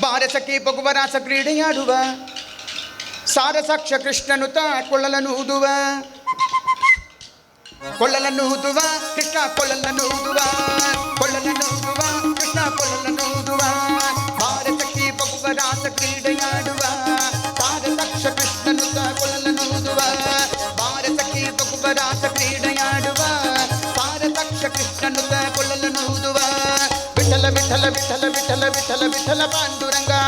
ಬಾರಸಕ್ಕೆ ಪಗುವರಾಸ ಕ್ರೀಡೆಯಾಡುವ ಸಾರಸಾಕ್ಷ ಕೃಷ್ಣನು ತಾ ಕೊಳ್ಳಲನ್ನು ಊದುವ ಕೃಷ್ಣ ಕೊಳ್ಳಲನೂದುವ ಕೊಳ್ಳ విఠల విఠల విఠల విఠల పాండురంగా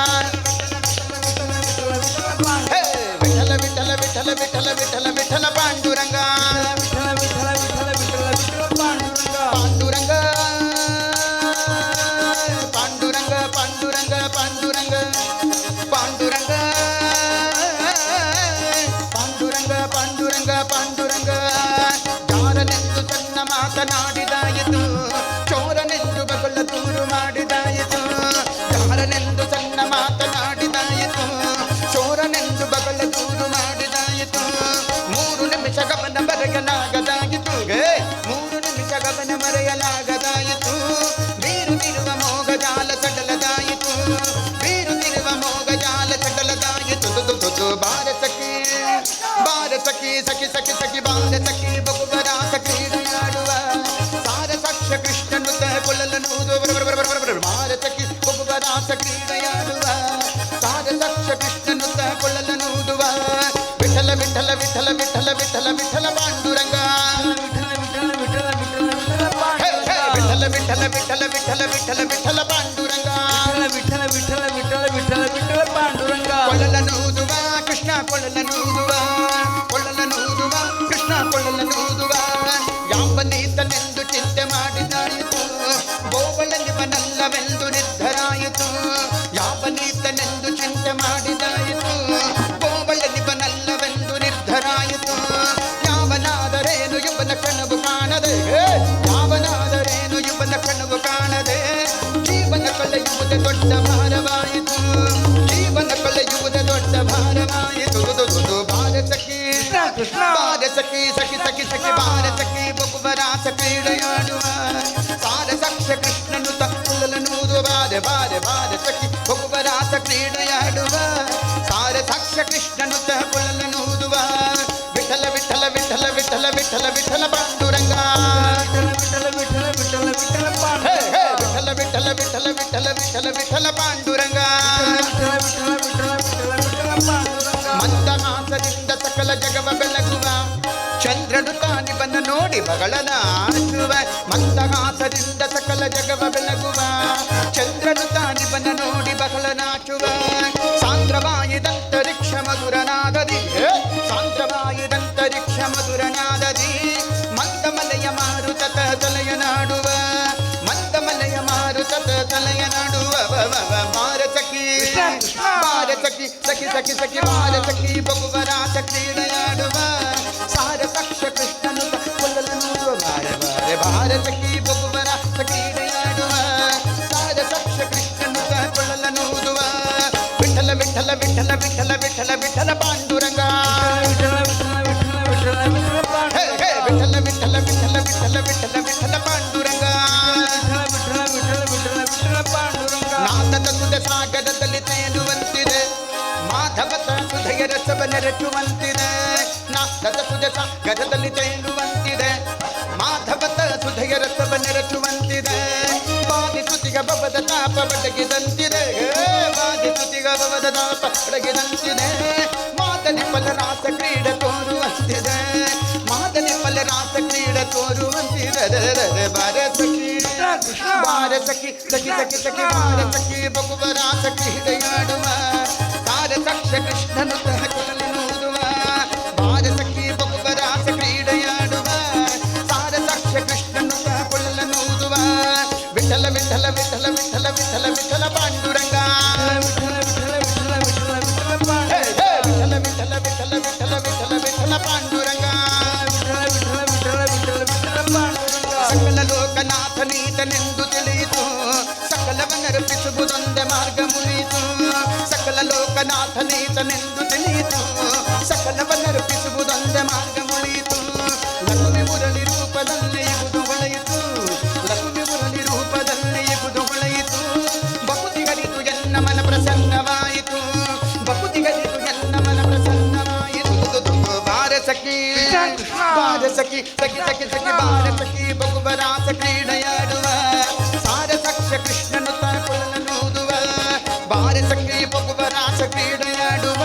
విఠల విఠల విఠల విఠల విఠల విఠల పాండురంగా పాండురంగ పాండురంగ పాండురంగ జారనెందు చెన్న మాతనాడి சகி சகி சகி சகி பாந்த சகி பகுபரா சகி நாடுவ சார சக்ஷ கிருஷ்ணனுத குழல நூது மார சகி பகுபரா சகி நாடுவ சார சக்ஷ கிருஷ்ண ಅಲ್ಲವೆಂದು ನಿರ್ಧರಾಯಿತು ಯಾವ ನೀತನೆಂದು ಚಿಂತೆ ಮಾಡಿದಾಯಿತು ಗೋವಳ ನಿಪನಲ್ಲವೆಂದು ನಿರ್ಧರಾಯಿತು ಯಾವನಾದರೇನು ಯುವನ ಕಣವು ಕಾಣದೆ? ಯಾವನಾದರೇನು ಯುವನ ಕಣವು ಕಾಣದೆ? ಜೀವನ ಕಳೆಯುವುದೇ ದೊಡ್ಡ ಭಾರವಾಯಿತು ಜೀವನ ಕಳೆಯುವುದೇ ದೊಡ್ಡ ಭಾರವಾಯಿತು. ಭಾರತ ಭಾರತಕ್ಕೆ ಕೃಷ್ಣ ಭಾರ ಸಖಿ ಸಖಿ ಸಖಿ ಸಖಿ ಭಾರ ಸಖಿ ಬೊಬ್ಬರ ಸಖಿ ಸಾರ ಸಕ್ಷ ಕೃಷ್ಣ ಸಾರಸಕ್ಷ ಕೃಷ್ಣನು ತಕ್ಕುಲನೂದುವ ವಿಠಲ ವಿಠಲ ವಿಠಲ ವಿಠಲ ವಿಠಲ ವಿಠಲ ಪಾಂಡುರಂಗ ಹೇ ಹೇ ವಿಠಲ ವಿಠಲ ವಿಠಲ ವಿಠಲ ವಿಠಲ ವಿಠಲ ಪಾಂಡುರಂಗ ಮಂದಹಾಸದಿಂದ ಸಕಲ ಜಗವ ಬೆಳಗುವ ಚಂದ್ರನು ತಾನಿವನ್ನ ನೋಡಿ ಬಗಳನ ಆಚುವ ಮಂದಹಾಸದಿಂದ ಸಕಲ ಜಗವ ಬೆಳಗುವ ಚಂದ್ರನು ಮಧುರನಾದದಿ ಮಂದಮಲಯ ಮಾರುತತ ತಲೆಯ ನಾಡುವ ಮಂದಮಲಯ ಮಾರುತತ ತಲೆಯ ನಾಡುವ ಮಾರ ಸಖಿ ಮಾರ ಸಖಿ ಸಖಿ ಸಖಿ ಸಖಿ ಮಾರ ಸಖಿ ಬಗುವರ ಸಖೀಡೆಯಾಡುವ ಸಾರ ಸಕ್ಷ ಕೃಷ್ಣನು ಕೊಲ್ಲಲು ಬಾರ ಬಾರ ಬಾರ ಸಖಿ ಬಗುವರ ಸಖೀಡೆಯಾಡುವ ಸಾರ ಸಕ್ಷ ಕೃಷ್ಣನು ಕೊಲ್ಲಲು ವಿಠಲ ವಿಠಲ ವಿಠಲ ವಿಠಲ ವಿಠಲ ವಿಠಲ ವಿಠಲ ವಿಠಲ ಪಾಂಡುರಂಗ. ವಿಠಲ ವಿಠಲ ವಿಠಲ ವಿಠಲ ಪಾಂಡುರಂಗ ನಾಥನ ಸುದ ಸಾಗರದಲ್ಲಿ ತೇಲುವಂತಿದೆ ಮಾಧವ ಹೃದಯ ರಸವ ನೆರಟುವಂತಿದೆ ನಾಥದ ಸುದ ಸಾಗರದಲ್ಲಿ ರಸವ ನೆರಟುವಂತಿದೆ ಬಾದಿ ತುತಿಗ ಬಬದ ತಾಪ ಬಡಗಿದಂತಿದೆ ಬಾದಿ ತುತಿಗ ಬಬದ ತಾಪ ಬಡಗಿದಂತಿದೆ ಮಾತನಿ ಫಲರಾಸ ಕ್ರೀಡೆ सखी बार सखी सखी सखी सखी बार सखी बकुबरा सखी दयाड़ुव बार सखी कृष्णन सहकुल विठल विठल विठल विठल विठल विठल पांडुरंगा। विठल विठल विठल विठल विठल विठल विठल पांडुरंगा। ಲೋಕನಾಥ ನೀತನೆಂದು ತಿಳಿಯಿತು ಸಕಲವನ್ನರ್ಪಿಸುವುದೊಂದೇ ಮಾರ್ಗ ಮುನಿಯಿತು ಸಕಲ ಲೋಕನಾಥ ನೀತನೆಂದು ತಿಳಿಯಿತು ಸಕಲವನ್ನರ್ಪಿಸುವುದೊಂದೇ ಮಾರ್ಗ ಮುನಿಯಿತು ಲಕ್ಷ್ಮಿ ಮುರಳಿ ರೂಪದಲ್ಲಿ ಇಗುದು ಹೊಳೆಯಿತು ಲಕ್ಷ್ಮಿ ಮುರಳಿ ರೂಪದಲ್ಲಿ ಇಗುದು ಹೊಳೆಯಿತು ಬಹುತಿಗಳಿತು ಎನ್ನ ಮನ ಪ್ರಸನ್ನವಾಯಿತು ಬಕುತಿಗಳಿತು ಎಲ್ಲ ಮನ ಪ್ರಸನ್ನವಾಯಿತು ಬಾರ ಸಖಿ சார சகி சகி சகி சகி பார சகி பகுபரா சகி நயாடுவ சார சக்ஷ கிருஷ்ணனு தகுலன நூதுவ பார சகி பகுபரா சகி நயாடுவ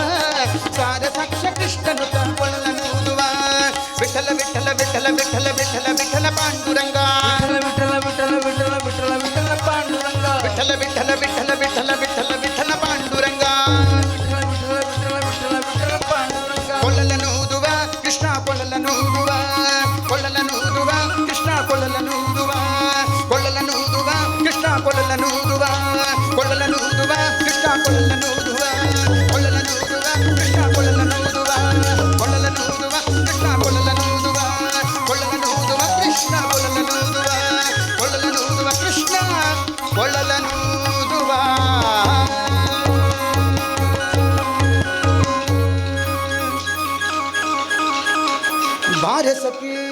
சார சக்ஷ கிருஷ்ணனு தகுலன நூதுவ விட்டல விட்டல விட்டல விட்டல விட்டல விட்டல सकी